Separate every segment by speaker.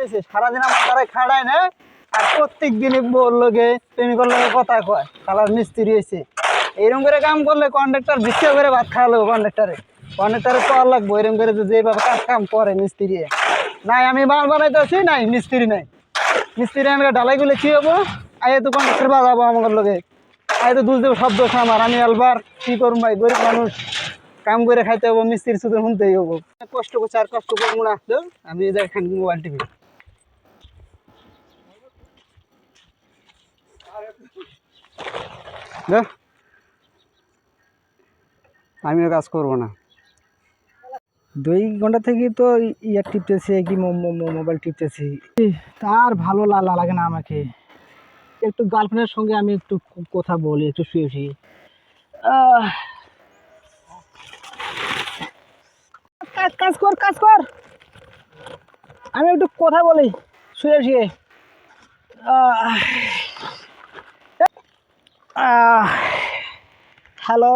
Speaker 1: হয়েছে সারাদিন আমার দ্বারা খাড়ায় না, আর প্রত্যেক দিনই বলল গে প্রেমিকর লোকে কথা কয়। কালার মিস্ত্রি হয়েছে এরকম করে কাম করলে কন্ট্রাক্টর ভিক্ষা করে ভাত খাওয়া লাগবে কন্ট্রাক্টরে কন্ট্রাক্টরে কর লাগবো এরকম করে তো যেভাবে কাজ কাম করে মিস্ত্রি। নাই, আমি বাল বানাইতেছি, নাই, মিস্ত্রি নাই। মিস্ত্রি আমাকে ঢালাইগুলো কি হব আয় তো কন্ট্রাক্টর বাজাবো আমার লোকে আয় তো বুঝতে সব দোষ আমার, আমি আলবার, কি করুম ভাই, গরিব মানুষ। কাম করে খাইতে হব মিস্ত্রির শুধু শুনতেই হব কষ্ট করছে, আর কষ্ট করব না। আমি দেখেন মোবাইল টিভি। আমিও কাজ করব না। দুই ঘণ্টা থেকে তো ইয়ার টিপতেছি কি মোবাইল টিপতেছি। তার ভালো লাগে না আমাকে। একটু গার্লফ্রেন্ডের সঙ্গে আমি একটু কথা বলি, একটু শুয়ে শুয়ে কাজ কাজ কর কাজ কর। আমি একটু কথা বলি, শুয়ে শুয়ে। হ্যালো?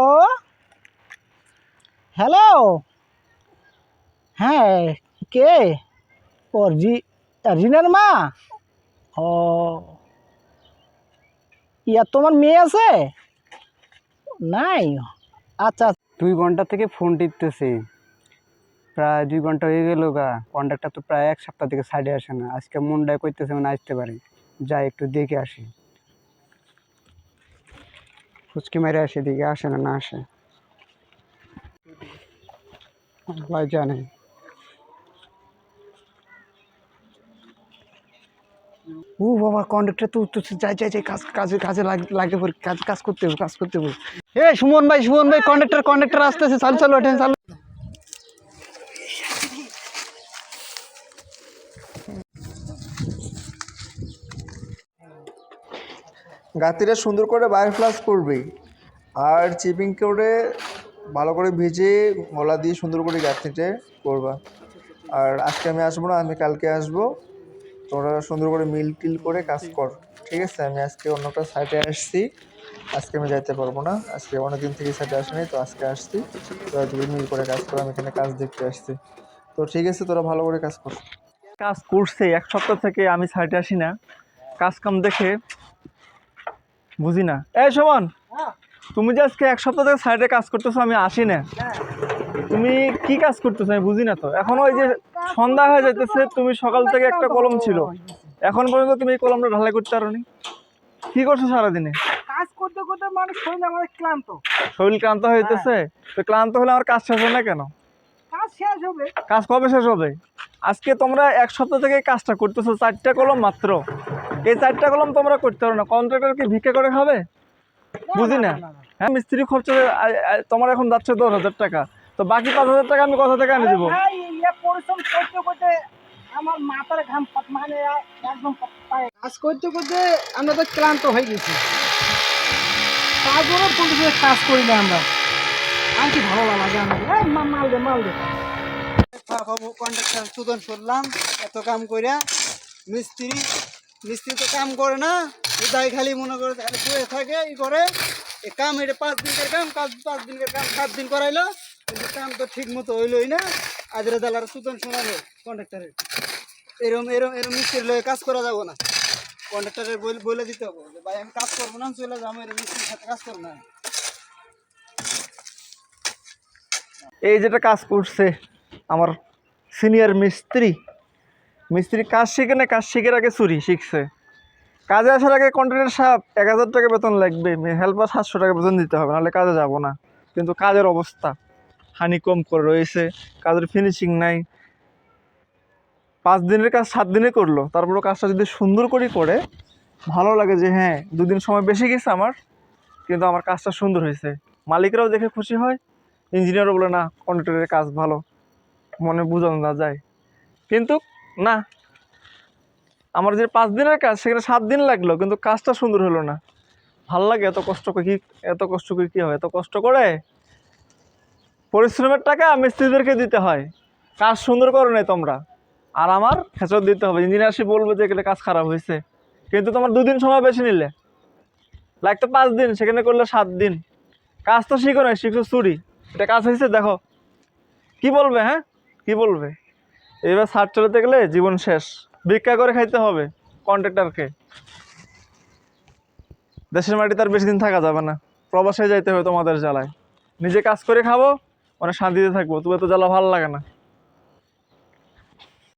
Speaker 1: হ্যালো? হ্যাঁ কে? ও, রি মা? ও। ইয়া, তোমার মেয়ে আছে? নাই? আচ্ছা দুই ঘণ্টা থেকে ফোন টিপতেছি। প্রায় দুই ঘণ্টা হয়ে গেল গা। কন্ট্রাক্টর তো প্রায় এক সপ্তাহ থেকে সাইডে আসে না। আজকে মনটায় করতেছে মানে আসতে পারি। যাই, একটু দেখে আসি। ফুচকি মেরে আসে দিকে আসে না না আসে। ভাই জানে। ও বাবা কন্ডাক্টর তো তো যাই যাই যাই, কাজ, কাজে কাজে লাগ- পড়ে কাজ কাজ করতে হবে, কাজ করতে হবে। এ সুমন ভাই সুমন ভাই কন্ডাক্টর কন্ডাক্টর আসতেছে, চালু চালু ওঠেন চালু।
Speaker 2: গাতিটা সুন্দর করে বায়োফ্লাস করবি আর চিপিং করে ভালো করে ভিজে গলা দিয়ে সুন্দর করে গাতিতে করবা। আর আজকে আমি আসব না, আমি কালকে আসব। তোরা সুন্দর করে মিল টিল করে কাজ কর, ঠিক আছে? আমি আজকে অন্য একটা আসছি। আজকে আমি যাইতে পারব না, আজকে অনেকদিন থেকে সাইটে আসিনি, তো আজকে আসছি। তোরা যদি মিল করে কাজ কর, আমি এখানে কাজ দেখতে আসছি। তো ঠিক আছে, তোরা ভালো করে কাজ কর।
Speaker 3: কাজ করছে, এক সপ্তাহ থেকে আমি সাইডে আসি না। কাজ কাম দেখে বুঝি না। এই সমান তুমি যে আজকে এক সপ্তাহ থেকে সাইডে কাজ করতেছো আমি আসি না। তুমি কি কাজ করতেছো আমি বুঝি না তো। এখন ওই যে সন্ধ্যা হয়ে যাইতেছে তুমি সকাল থেকে একটা কলম ছিল। এখন পর্যন্ত তুমি এই কলমটা ঢালাই করতে পারো নি কি করছ সারাদিনে?
Speaker 1: কাজ করতে করতে মানুষ শরীর আমার ক্লান্ত।
Speaker 3: শরীর ক্লান্ত হইতেছে তো ক্লান্ত হলে আমার কাজ শেষ হয় না কেন?
Speaker 1: কাজ শেষ হবে।
Speaker 3: কাজ কবে শেষ হবে? আজকে তোমরা এক সপ্তাহ থেকে কাজটা করতেছো চারটা কলম মাত্র। এই চারটা কলম তোমরা করতে পারো না। কন্ট্রাক্টর কি ভিক্ষা করে খাবে? বুঝি না হ্যাঁ মিস্ত্রি খরচ তোমার এখন যাচ্ছে দশ হাজার টাকা। তো বাকি পাঁচ হাজার টাকা আমি কোথা থেকে এনে দেবো।
Speaker 1: ইয়ে পরিশ্রম করতে করতে আমার মাথার ঘাম মানে একদম কাজ করতে করতে আমরা তো ক্লান্ত হয়ে গেছি। তারপরে পুলিশে কাজ করি না আমরা। আর কি ভালো লাগে আমাদের। মাল দে মাল দে। বাবু কন্ট্রাক্টর সুদন শুনলাম এত কাম কইরা মিস্ত্রি মিস্ত্রি তো কাম করে না উদয় খালি মনে করে শুয়ে থাকে, ই করে। এ কাম, এটা পাঁচ দিনের কাম, কাজ পাঁচ দিনের কাম, সাত দিন করাইলো, কিন্তু কাম তো ঠিক মতো হইলোই না। আজরা দালার সুদন শোনালো কন্ট্রাক্টরের এরম এরম এরম মিস্ত্রির লয়ে কাজ করা যাব না। কন্ট্রাক্টরের বলে দিতে হবে ভাই, আমি কাজ করব না চলে যাব, এরম মিস্ত্রির সাথে কাজ করব না।
Speaker 3: এই যেটা কাজ করছে আমার সিনিয়র মিস্ত্রি মিস্ত্রি কাজ শিখে না, কাজ শিখে আগে চুরি শিখছে। কাজে আসার আগে কন্ট্রাক্টর সাহেব এক হাজার টাকা বেতন লাগবে হেল্পার সাতশো টাকা বেতন দিতে হবে, নাহলে কাজে যাব না। কিন্তু কাজের অবস্থা, হানি কম করে রয়েছে, কাজের ফিনিশিং নাই। পাঁচ দিনের কাজ সাত দিনে করল, তারপরও কাজটা যদি সুন্দর করে করে, ভালো লাগে যে হ্যাঁ দুদিন সময় বেশি গেছে আমার, কিন্তু আমার কাজটা সুন্দর হয়েছে। মালিকরাও দেখে খুশি হয়, ইঞ্জিনিয়ারও বলে, না কন্ট্রাক্টরের কাজ ভালো। মনে বোঝানো না যায়। কিন্তু না। আমার যে পাঁচ দিনের কাজ, সেখানে সাত দিন লাগল, কিন্তু কাজটা সুন্দর হলো না। ভালো লাগে এত কষ্ট করে কি এত কষ্ট করে কী হয়? এত কষ্ট করে পরিশ্রমের টাকা মিস্ত্রিদেরকে দিতে হয়। কাজ সুন্দর করো নাই তোমরা। আর আমার খেচর দিতে হবে। ইঞ্জিনিয়ার সে বলবে যে, এখানে কাজ খারাপ হয়েছে। কিন্তু তোমার দুদিন সময় বেশি নিলে। লাগতো পাঁচ দিন, সেখানে করলে সাত দিন। কাজ তো শিখো না শিখছো চুরি। এটা কাজ হয়েছে, দেখো। কি বলবে হ্যাঁ? কি বলবে? এবার সার চালাতে গেলে জীবন শেষ। ভিক্ষা করে খাইতে হবে কন্ট্রাক্টরকে। দেশের মাটিতে আর বেশি দিন থাকা যাবে না। প্রবাসে যাইতে হবে তোমাদের জ্বালায়। নিজে কাজ করে খাব মানে শান্তিতে থাকব। তবে তো জ্বালা ভালো লাগে না।